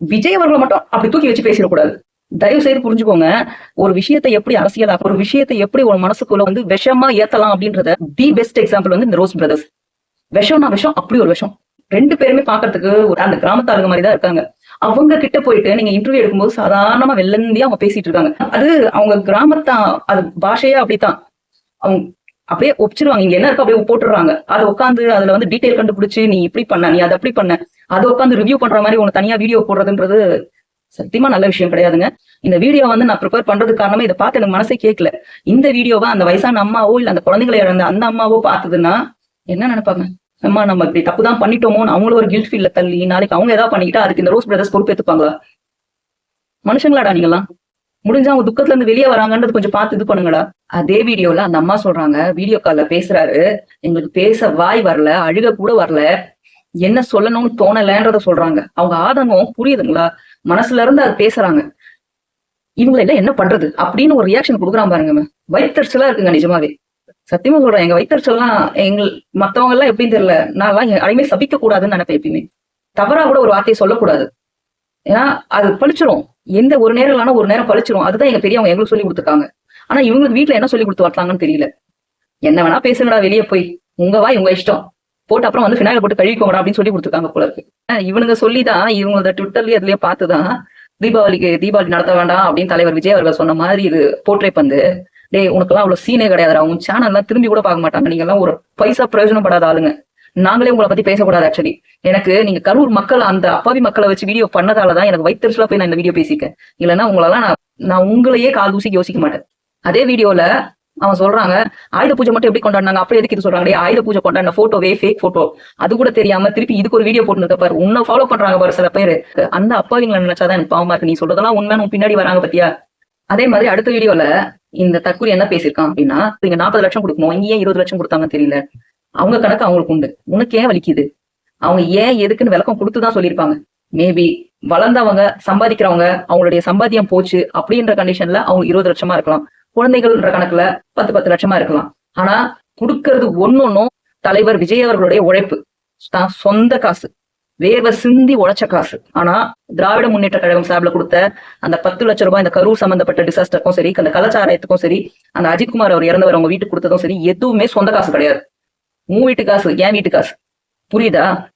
விஜய் அவர்களை மட்டும் அப்படி தூக்கி வச்சு பேசிடக்கூடாது. தயவு செய்து புரிஞ்சுக்கோங்க ஒரு விஷயத்தை எப்படி அரசியலா ஒரு விஷயத்தை எப்படி ஒரு மனசுக்குள்ள வந்து விஷமா ஏத்தலாம் அப்படின்றத தி பெஸ்ட் எக்ஸாம்பிள் வந்து இந்த ரோஸ் பிரதர்ஸ் விஷம்னா விஷம் அப்படி ஒரு விஷம். ரெண்டு பேருமே பாக்குறதுக்கு ஒரு அந்த கிராமத்தாளுங்க மாதிரி தான் இருக்காங்க. அவங்க கிட்ட போயிட்டு நீங்க இன்டர்வியூ எடுக்கும்போது சாதாரணமா வெள்ளந்தியா அவங்க பேசிட்டு இருக்காங்க. அது அவங்க கிராமத்தா அது பாஷையே அப்படித்தான். அவங்க அப்படியே ஒப்பிச்சிருவாங்க. இங்க என்ன இருக்கோ அப்படியே போட்டுடுறாங்க. அதை உட்காந்து அதுல வந்து டீடைல் கண்டுபிடிச்சு நீ இப்படி பண்ண நீ அதை அப்படி பண்ண. அதை உட்காந்து ரிவ்யூ பண்ற மாதிரி உனக்கு தனியா வீடியோ போடுறதுன்றது சத்தியமா நல்ல விஷயம் கிடையாதுங்க. இந்த வீடியோ வந்து நான் ப்ரிப்பேர் பண்றதுக்கு காரணமே இதை பார்த்து எனக்கு மனசே கேட்கல இந்த வீடியோவை அந்த வயசான அம்மாவோ இல்ல அந்த குழந்தைகளை இழந்த அந்த அம்மாவோ பார்த்ததுன்னா என்ன நினைப்பாங்க? அம்மா நம்ம இப்படி தப்பு தான் பண்ணிட்டோமோன்னு அவங்களும் ஒரு கில்ட் ஃபீல்ல தள்ளி நாளைக்கு அவங்க ஏதாவது பண்ணிக்கிட்டா அதுக்கு இந்த ரோஸ் பிரதர்ஸ் பொறுப்பேற்றுப்பாங்க மனுஷங்களாடா நீங்களாம் முடிஞ்சா அவங்க துக்கத்துல இருந்து வெளியே வராங்கன்றது கொஞ்சம் பார்த்து இது பண்ணுங்களா அதே வீடியோல அந்த அம்மா சொல்றாங்க வீடியோ கால்ல பேசுறாரு. எங்களுக்கு பேச வாய் வரல அழுக கூட வரல. என்ன சொல்லணும்னு தோணலன்றத சொல்றாங்க. அவங்க ஆதங்கம் புரியுதுங்களா? மனசுல இருந்து அது பேசுறாங்க. இவங்களை எல்லாம் என்ன பண்றது? அப்படின்னு ஒரு ரியாக்ஷன் கொடுக்குறான் பாருங்க வயிற்றுச்சலா இருக்குங்க நிஜமாவே. சத்தியமா சொல்றேன் எங்க வயிற்றுச்சல்லாம் எங்கள் மத்தவங்க எல்லாம் எப்படின்னு தெரியல. நான் எல்லாம் யாரையுமே சபிக்க கூடாதுன்னு நினைப்பேன் எப்பயுமே. தவறா கூட ஒரு வார்த்தையை சொல்லக்கூடாது. ஏன்னா அது பழிச்சிரும். எந்த ஒரு நேரம் ஒரு நேரம் பழிச்சிரும். அதுதான் எங்க பெரியவங்க எங்களுக்கு சொல்லி கொடுத்துருக்காங்க. ஆனா இவங்களுக்கு வீட்ல என்ன சொல்லி கொடுத்து வரலாங்கன்னு தெரியல. என்ன வேணா பேசுங்கடா வெளியே போய். உங்க வாய் உங்க இஷ்டம். போட்டு அப்புறம் வந்து ஃபினாயில் போட்டு கழுவிக்கோங்கடா அப்படின்னு சொல்லி கொடுத்துருக்காங்க போல இருக்கு. இவனுங்க சொல்லிதான் இவங்களோட ட்விட்டர்லயே அதுலயே பார்த்துதான் தீபாவளிக்கு தீபாவளி நடத்த வேண்டாம் அப்படின்னு தலைவர் விஜய் அவர்கள் சொன்ன மாதிரி இது போர்ட்ரே பந்து. டேய் உனக்கெல்லாம் அவ்வளவு சீனே கிடையாதுடா. உங்க சேனல்லாம் திரும்பி கூட பார்க்க மாட்டாங்க. நீங்க எல்லாம் ஒரு பைசா பிரயோஜனப்படாத ஆளுங்க. நாங்களே உங்களை பத்தி பேசக்கூடாது ஆக்சுவலி எனக்கு நீங்க கரூர் மக்கள் அந்த அப்பாவி மக்களை வச்சு வீடியோ பண்ணதாலதான் எனக்கு வயிற்றுல போய் நான் இந்த வீடியோ பேசியிருக்கேன். இல்லைன்னா உங்களெல்லாம் நான் நான் உங்களையே கால் தூசிக்கு யோசிக்க மாட்டேன். அதே வீடியோல அவன் சொல்றாங்க ஆயுத பூஜை மட்டும் எப்படி கொண்டாடினாங்க? அப்படி எதுக்கு இது சொல்றாங்க? ஆயுத பூஜை கொண்டாடின போட்டோவே ஃபேக் போட்டோ அது கூட தெரியாம திருப்பி இதுக்கு ஒரு வீடியோ போட்டுருக்க பாரு. உன்னை ஃபாலோ பண்றாங்க பாரு சில பேர். அந்த அப்பாவிங்களை நினைச்சாதான் எனக்கு பாவமா இருக்கு. நீ சொல்றதெல்லாம் உண்மை உன் பின்னாடி வராங்க பத்தியா? அதே மாதிரி அடுத்த வீடியோல இந்த தற்கொலை என்ன பேசியிருக்கான் அப்படின்னா நீங்க நாற்பது லட்சம் கொடுக்கணும். இங்க ஏன் இருபது லட்சம் கொடுத்தாங்க தெரியல. அவங்க கணக்கு அவங்களுக்கு உண்டு. உனக்கு ஏன் வலிக்குது? அவங்க ஏன் எதுக்குன்னு விளக்கம் கொடுத்துதான் சொல்லியிருப்பாங்க. மேபி வளர்ந்தவங்க சம்பாதிக்கிறவங்க அவங்களுடைய சம்பாத்தியம் போச்சு அப்படின்ற கண்டிஷன்ல அவங்க இருபது லட்சமா இருக்கலாம். குழந்தைகள்ன்ற கணக்குல பத்து பத்து லட்சமா இருக்கலாம். ஆனா கொடுக்கறது ஒன்னொன்னும் தலைவர் விஜய் அவர்களுடைய உழைப்பு. தான் சொந்த காசு. வேர்வை சிந்தி உழைச்ச காசு. ஆனா திராவிட முன்னேற்ற கழகம் சார்பில் கொடுத்த அந்த பத்து லட்சம் ரூபாய் இந்த கரூர் சம்பந்தப்பட்ட டிசாஸ்டருக்கும் சரி அந்த கலாச்சாரத்துக்கும் சரி அந்த அஜித்குமார் அவர் இறந்தவர் அவங்க வீட்டுக்கு கொடுத்ததும் சரி எதுவுமே சொந்த காசு கிடையாது. உன் வீட்டு காசு என் வீட்டு காசு. புரியுதா?